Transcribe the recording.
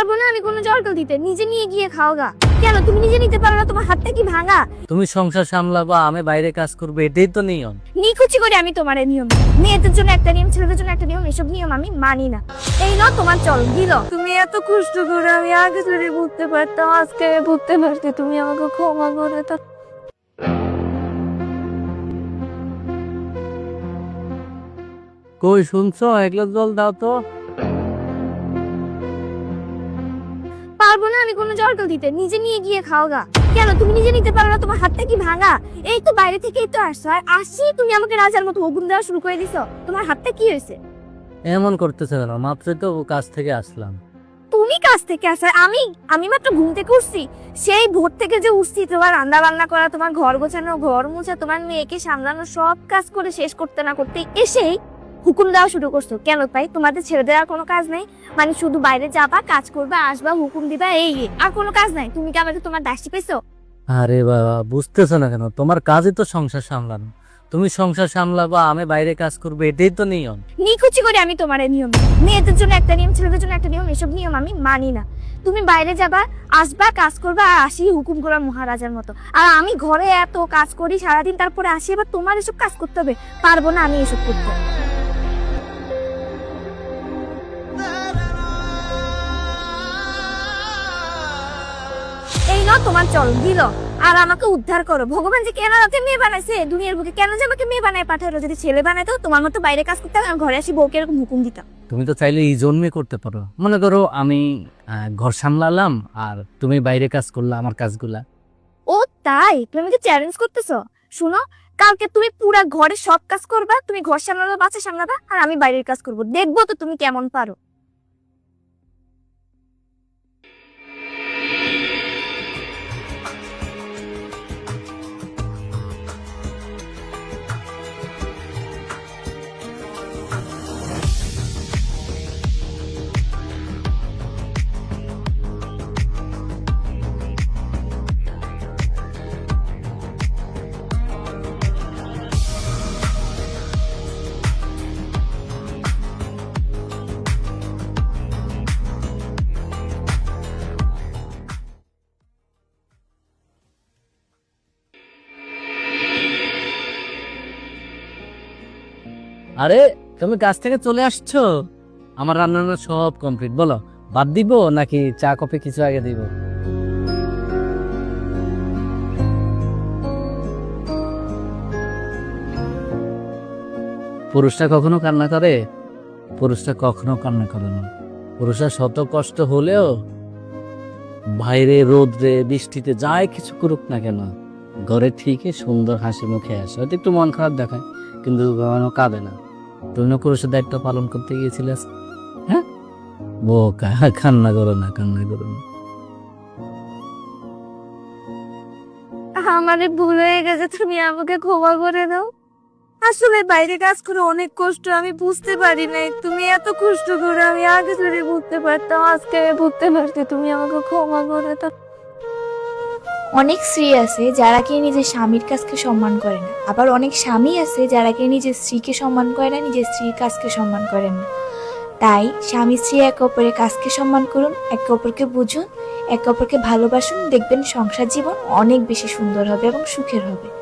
পারব না আমি কোনো জলকাল দিতে। নিজে নিয়ে গিয়ে খাও গা। কেন? তুমি নিজে নিতে পারো না তোমার হাতটা কি ভাঙা? তুমি সংসার সামলাবা আমি বাইরে কাজ করব এটাই তো নিয়ম। নিকুচি করে আমি তোমার নিয়ম মেয়েদের জন্য একটা নিয়ম ছেলেদের জন্য একটা নিয়ম এসব নিয়ম আমি মানি না। এই নাও তোমার চল দিল। তুমি এত কষ্ট করে আমি আগে ধরে বুঝতে পারতাম আজকে বুঝতে পারতে তুমি আমাকে ক্ষমা করে দাও। কই শুনছো? এক গ্লাস জল দাও তো। পারব না আমি কোনো জলকাল দিতে। নিজে নিয়ে গিয়ে খাও গা। কেন? তুমি নিজে নিতে পারো না তোমার হাতটা কি ভাঙা? এই তো বাইরে থেকেই তো আসছো। আর আসি তুমি আমাকে রাজার মতো হুকুম দেওয়া শুরু করে দিছো। তোমার হাতটা কি হয়েছে? এমন করতেছে কেন? মাত্রই তো কাজ থেকে আসলাম। তুমি কাজ থেকে আসা। আমি আমি মাত্র ঘুম থেকে উঠছি। সেই ভোর থেকে যে উঠছি তোমার রান্না বান্না করা তোমার ঘর গোছানো ঘর মোছা তোমার মেয়েকে সামলানো সব কাজ করে শেষ করতে না করতে এসেই হুকুম দেওয়া শুরু করছ। কেন তাই? তোমাদের ছেড়ে দেওয়ার কোনো কাজ নেই। মানে শুধু বাইরে যাবা কাজ করবা আসবা হুকুম দিবা এই। আর কোনো কাজ নাই। তুমি কি আমাকে তোমার দাসী পেয়েছ? আরে বাবা বুঝতেছো না কেন? তোমার কাজই তো সংসার সামলানো। তুমি সংসার সামলাবা আমি বাইরে কাজ করব এটাই তো নিয়ম। নিকুচি করে আমি তোমার নিয়ম মেয়েদের জন্য একটা নিয়ম ছেলেদের জন্য একটা নিয়ম এসব নিয়ম আমি মানি না। তুমি বাইরে যাবা আসবা কাজ করবা আর আসি হুকুম করা মহারাজার মতো। আর আমি ঘরে এত কাজ করি সারাদিন তারপরে আসি এবার তোমার এসব কাজ করতে হবে। পারব না আমি এসব করতে। তোমার চল দিল। আর আমাকে উদ্ধার করো। ভগবান যে কেন আমাকে মেয়ে বানাইছে? দুনিয়ার বুকে কেন যে আমাকে মেয়ে বানায় পাঠালো? যদি ছেলে বানাইতো তোমার মতো বাইরে কাজ করতাম আমি ঘরে আসি বউকে এরকম হুকুম দিতাম। তুমি তো চাইলে এই জন্মে করতে পারো। মনে করো আমি ঘর সামলালাম আর তুমি বাইরে কাজ করলা আমার কাজগুলা। ও তাই? তুমি আমাকে চ্যালেঞ্জ করতেছো? শুনো কালকে তুমি পুরা ঘরে সব কাজ করবা তুমি ঘর সামলাবা বাচ্চা সামলাবা আর আমি বাইরের কাজ করব। দেখব তো তুমি কেমন পারো। আরে, তুমি কাজ থেকে চলে আসছো? আমার রান্নাবান্না সব কমপ্লিট বলো। বাদ দিব নাকি চা, কফি কিছু আগে দিব? পুরুষটা কখনো কান্না করে? পুরুষটা কখনো কান্না করে না। পুরুষরা শত কষ্ট হলেও বাইরে রোদ্রে, বৃষ্টিতে যাই কিছু করুক না কেন, ঘরে ঠিকই সুন্দর হাসি মুখে আসে। হয়তো একটু মন খারাপ দেখায়। কিন্তু কখনো কাঁদে না। তুমি পুরুষের দায়িত্ব পালন করতে গিয়েছিলে? হ্যাঁ? বোকা, কান্না করো না, কান্না করো না। আমারে ভুল হয়ে গেছে, তুমি আমাকে ক্ষমা করে দাও। আসলে বাইরে কাজ করে অনেক কষ্ট আমি বুঝতে পারি নাই। তুমি এত কষ্ট করে আমি আগে ধরে বুঝতে পারতাম, আজকে বুঝতে পারছি, তুমি আমাকে ক্ষমা করে দাও। অনেক স্ত্রী আছে যারা কি নিজের স্বামীর কাজকে সম্মান করে না। আবার অনেক স্বামী আছে যারা কি নিজের স্ত্রীকে সম্মান করে না, নিজের স্ত্রীর কাজকে সম্মান করেন না। তাই স্বামী স্ত্রী একে অপরের কাজকে সম্মান করুন, একে অপরকে বুঝুন, একে অপরকে ভালোবাসুন, দেখবেন সংসার জীবন অনেক বেশি সুন্দর হবে এবং সুখের হবে।